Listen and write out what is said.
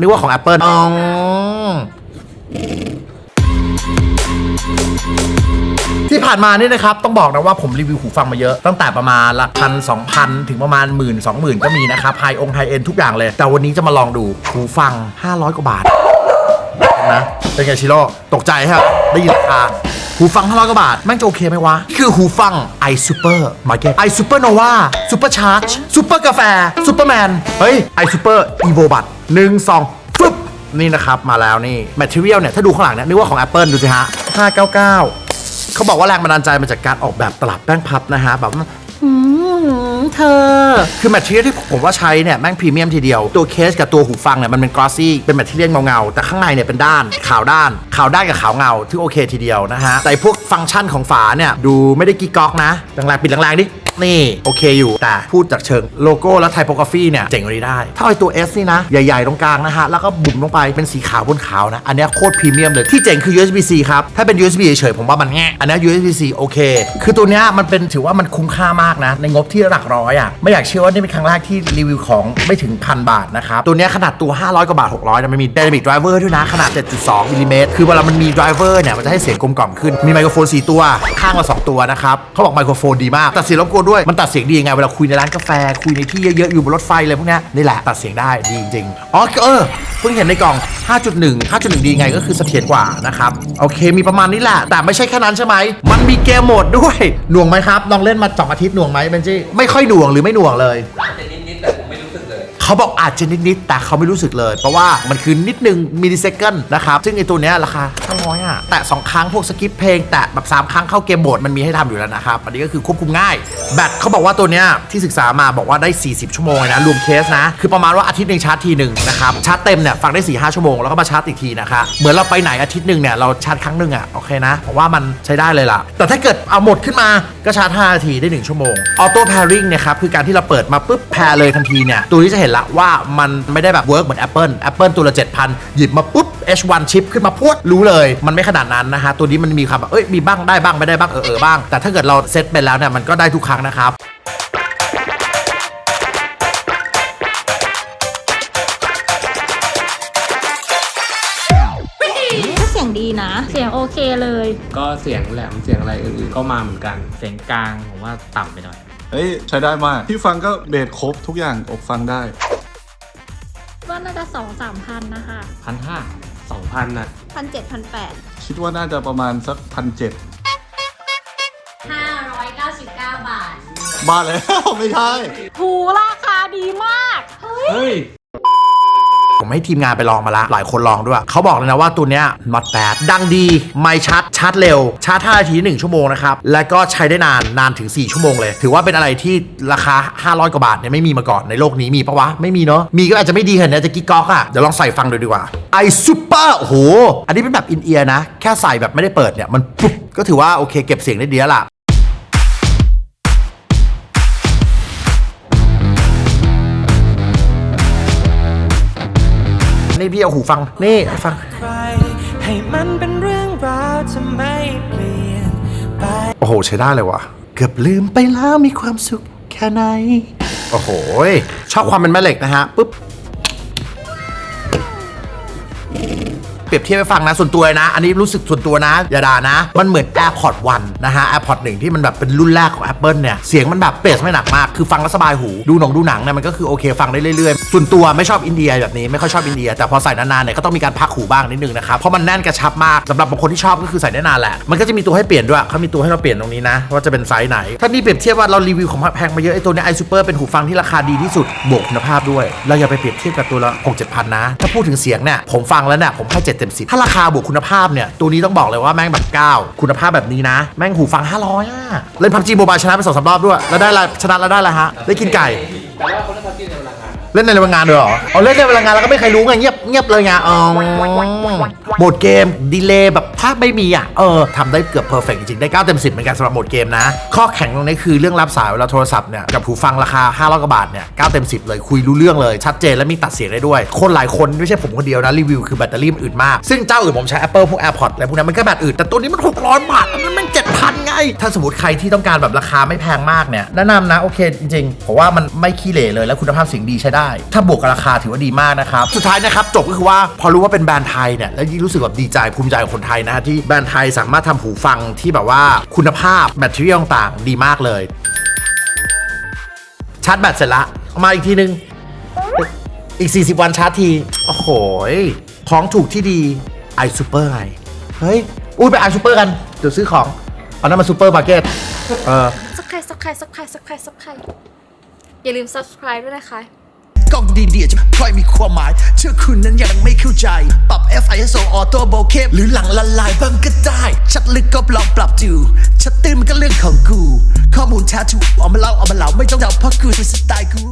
นึกว่าของ Apple อ๋อที่ผ่านมานี่นะครับ ต้องบอกนะว่าผมรีวิวหูฟังมาเยอะ ตั้งแต่ประมาณละพันสองพันถึงประมาณหมื่นสองหมื่นก็มีนะครับไฮองไฮเอ็นทุกอย่างเลย แต่วันนี้จะมาลองดูหูฟัง 500 กว่าบาทนะเป็นไงชิโร่ตกใจครับได้ยินราคาหูฟัง 500 กว่าบาท แม่งจะโอเคไหมวะ คือหูฟัง i Super Market i Super Nova Super Charge Super กาแฟ Superman เฮ้ย i Super Evo บัต หนึ่งสองฟึบนี่นะครับ มาแล้วนี่ Material เนี่ย ถ้าดูข้างหลังเนี่ยนึกว่าของ Apple ดูสิฮะ 599 เขาบอกว่าแรงบันดาลใจมาจากการออกแบบตลับแป้งพับนะฮะแบบ เธอ คือแมทเทียลที่ผมว่าใช้เนี่ยแม่งพรีเมียมทีเดียว ตัวเคสกับตัวหูฟังเนี่ยมันเป็นกรอสซี่เป็นแมทเทียลเงาๆแต่ข้างในเนี่ยเป็นด้านขาวด้านขาวด้านกับขาวเงาที่โอเคทีเดียวนะฮะแต่พวกฟังก์ชันของฝาเนี่ยดูไม่ได้กิ๊กก๊อกนะแรงๆปิดแรงๆดินี่ โอเคอยู่แต่พูดจากเชิงโลโก้และไทโปกราฟีเนี่ย เจ๋งกว่านี้ได้ถ้าไอตัว S นี่นะ ใหญ่ ๆ ตรงกลางนะฮะ แล้วก็บุ๋มลงไปเป็นสีขาวบนขาวนะ อันนี้โคตรพรีเมียมเลย ที่เจ๋งคือ USB-C ครับ ถ้าเป็น USB เฉยๆผมว่ามันแง่อันนี้ USB-C โอเค คือตัวเนี้ยมันเป็นถือว่ามันคุ้มค่ามากนะ ในงบที่หลักร้อยอะไม่อยากเชื่อว่านี่เป็นครั้งแรกที่รีวิวของไม่ถึงพันบาทนะครับ ตัวเนี้ยขนาดตัว 500 กว่าบาท 600นะมันมี Dynamic Driver ด้วยนะ ขนาด 7.2มิลลิเมตรคือเวลามันมี driver เนี่ย มันจะให้เสียงกลมกล่อมขึ้น มีไมโครโฟน 4 ตัว ข้างละ 2 ตัวนะครับเขาบอกไมโครโฟนดีมาก ตัดเสียงรบกวนด้วย มันตัดเสียงดียังไง เวลาคุยในร้านกาแฟ คุยในที่เยอะๆ อยู่บนรถไฟอะไรพวกเนี้ยนี่แหละตัดเสียงได้ดีจริงๆอ๋อเออเพิ่งเห็นในกล่อง 5.1 5.1 ดีไงก็คือเสถียรกว่านะครับโอเค มีประมาณนี้แหละแต่ไม่ใช่แค่นั้นใช่ไหมมันมีเกมโหมดด้วยหน่วงไหมครับลองเล่นมาสองอาทิตย์หน่วงไหมเบนจี้ไม่ค่อยหน่วงหรือไม่หน่วงเลยแต่นิดๆแต่ผมไม่รู้สึกเลย เขาบอกอาจจะนิด ๆ แต่เขาไม่รู้สึกเลย เพราะว่ามันคือนิดนึงมิลลิเซคันนะครับ ซึ่งไอตัวเนี้ยราคา 500อะ แต่ 2 ครั้งพวกสกิปเพลง แต่แบบ 3 ครั้งเข้าเกมโหมดมันมีให้ทำอยู่แล้วนะครับ อันนี้ก็คือควบคุมง่าย แบตเขาบอกว่าตัวเนี้ยที่ศึกษามาบอกว่าได้ 40 ชั่วโมงนะ รวมเคสนะ คือประมาณว่าอาทิตย์หนึ่งชาร์จทีหนึ่งนะครับ ชาร์จเต็มเนี่ยฟังได้4 5ชั่วโมงแล้วก็มาชาร์จอีกทีนะคะเหมือนเราไปไหนอาทิตย์หนึ่งเนี่ยเราชาร์จครั้งหนึ่งอะโอเคนะผมว่ามันใช้ได้เลยล่ะ แต่ถ้าเกิดเอาหมดขึ้นมาก็ชาร์จ5นาทีได้ 1 ชั่วโมงออโต้ pairing เนี่ยครับคือการที่เราเปิดมาปุ๊บแพร์เลยทันทีเนี่ยตัวนี้จะเห็นละว่ามันไม่ได้แบบเวิร์กเหมือน Apple Apple ตัวละ7,000หยิบมาปุ๊บ H1 ชิปขึ้นมาพวดรู้เลย มันไม่ขนาดนั้นนะฮะ ตัวนี้มันมีความแบบเอ้ยมีบ้างได้บ้างไม่ได้บ้างเออเออบ้าง แต่ถ้าเกิดเราเซตไปแล้วเนี่ยมันก็ได้ทุกครั้งนะครับก็เสียงดีนะ เสียงโอเคเลย ก็เสียงแหลมเสียงอะไรอื่นๆก็มาเหมือนกันเสียงกลางผมว่าต่ำไปหน่อย เฮ้ยใช้ได้มาก ที่ฟังก็เบสครบทุกอย่างอกฟังได้ว่าน่าจะสองสามพันนะคะพันห้า สองพันน่ะพันเจ็ดพันแปดคิดว่าน่าจะประมาณสักพันเจ็ด599บาท บ้าแล้ว ไม่ใช่หูราคาดีมาก เฮ้ย ผมให้ทีมงานไปลองมาละ หลายคนลองด้วย เขาบอกเลยนะว่าตัวเนี้ย not bad ดังดี ไม่ชัดชาร์จเร็ว ชาร์จ5นาที1ชั่วโมงนะครับ และก็ใช้ได้นานนานถึง 4 ชั่วโมงเลย ถือว่าเป็นอะไรที่ราคา 500 กว่าบาทเนี่ยไม่มีมาก่อนในโลกนี้มีปะวะ ไม่มีเนาะมีก็อาจจะไม่ดีเห็นนะจะกิ๊กก๊อกอะเดี๋ยวลองใส่ฟังดูดีกว่า i super โอ้โหอันนี้เป็นแบบอินเอียร์นะ แค่ใส่แบบไม่ได้เปิดเนี่ยมันปุ๊บก็ถือว่าโอเคเก็บเสียงได้ดีแล้วล่ะ นี่พี่เอาหูฟัง นี่ฟังใครให้มันเป็นเรื่องราวจะไม่เปลี่ยนไปโอ้โห ใช้ได้เลยว่ะ เกือบลืมไปแล้วมีความสุขแค่ไหน โอ้โห ชอบความเป็นแม่เหล็กนะฮะ ปุ๊บ รียบเทียบไปฟังนะส่วนตัวนะ อันนี้รู้สึกส่วนตัวนะอย่าด่านะ มันเหมือน AirPod 1นะฮะ AirPod 1ที่มันแบบเป็นรุ่นแรกของ Apple เนี่ยเสียงมันแบบเบสไม่หนักมากคือฟังแล้วสบายหูดูหนังดูหนังเนี่ยมันก็คือโอเคฟังได้เรื่อยๆ ส่วนตัวไม่ชอบอินเดียแบบนี้ไม่ค่อยชอบอินเดีย แต่พอใส่นานๆเนี่ยก็ต้องมีการพักหูบ้างนิดนึงนะครับเพราะมันแน่นกระชับมากสำหรับบางคนที่ชอบก็คือใส่ได้นานแหละมันก็จะมีตัวให้เปลี่ยนด้วยเขามีตัวให้เราเปลี่ยนตรงนี้นะ ว่าจะเป็นไซส์ไหน ถ้านี่เปรียบเทียบว่าเรารีวิวของแพงมาเยอะไอ้ตัวเนี้ไอซูเปอร์เป็นหูฟังที่ราคาดีที่สุดบวกคุณภาพด้วย เราอย่าไปเปรียบเทียบกับตัวละ6 7พันนะถ้าพูดถึงเสียงเนี่ยผมฟังแล้วเนี่ยผมให้7เต็มสิบถ้าราคาบวกคุณภาพเนี่ย ตัวนี้ต้องบอกเลยว่าแม่งแบบ 9 คุณภาพแบบนี้นะ แม่งหูฟัง 500อะเล่นพับจีโมบายชนะไปสองสามรอบด้วย แล้วได้อะไรชนะแล้วได้อะไรฮะ ได้กินไก่ เล่นในเวลางานด้วยเหรอเอาเล่นในเวลางานแล้วก็ไม่ใครรู้ไงเงียบเงียบเลยไงอ๋อโหมดเกมดีเลย์แบบถ้าไม่มีอะเออทำได้เกือบเพอร์เฟกจริงๆได้9เต็ม10เหมือนกันสำหรับโหมดเกมนะ ข้อแข็งตรงนี้คือเรื่องรับสายเวลาโทรศัพท์เนี่ยกับหูฟังราคา500กว่าบาทเนี่ย9เต็ม10 เลยคุยรู้เรื่องเลยชัดเจนและมีตัดเสียงได้ด้วย คนหลายคนไม่ใช่ผมคนเดียวนะรีวิวคือแบตเตอรี่มันอึดมากซึ่งเจ้าอื่นผมใช้ Apple พวก AirPods อะไรพวกนั้นมันก็แบตอึดแต่ตัวนี้มัน600บาทอันนั้นมัน7,000ันไง ถ้าสมมติใครที่ต้องการแบบราคาไม่แพงมากเนี่ยแนะนำนะโอเคจริงๆผมว่ามันไม่ขี้เหร่เลยแล้วคุณภาพเสียงดีใช้ได้ ถ้าบวกกับราคาถือว่าดีมากนะครับสุดท้ายนะครับจบก็คือว่าพอรู้ว่าเป็นแบรนด์ไทยเนี่ยแล้วยิ่งรู้สึกแบบดีใจภูมิใจของคนไทยนะฮะที่แบรนด์ไทยสามารถทำหูฟังที่แบบว่าคุณภาพแมทเทียลต่างๆดีมากเลยชาร์จแบตเสร็จละมาอีกทีนึง อีก 40 วันชาร์จที โอ้โหของถูกที่ดีไอซูเปอร์ไง เฮ้ย อุ้ยไปไอซูเปอร์กัน เดี๋ยวซื้อของ อานั้นมาซูเปอร์มาร์เก็ตเออสักใครสักใครสักใครสักใครสักใครอย่าลืม subscribe ด้วยนะคะ กล้องดีๆจะไม่ค่อยมีความหมาย เชื่อคุณนั้นยังไม่เข้าใจ ปรับ F ISO Auto Bokeh หรือหลังละลายบ้างก็ได้ ชัดลึกก็ลองปรับดู ชัดตื้นมันก็เรื่องของกู ข้อมูลแท้ถูกเอามาเล่าเอามาเล่าไม่ต้องเดาเพราะกูคือสไตล์กู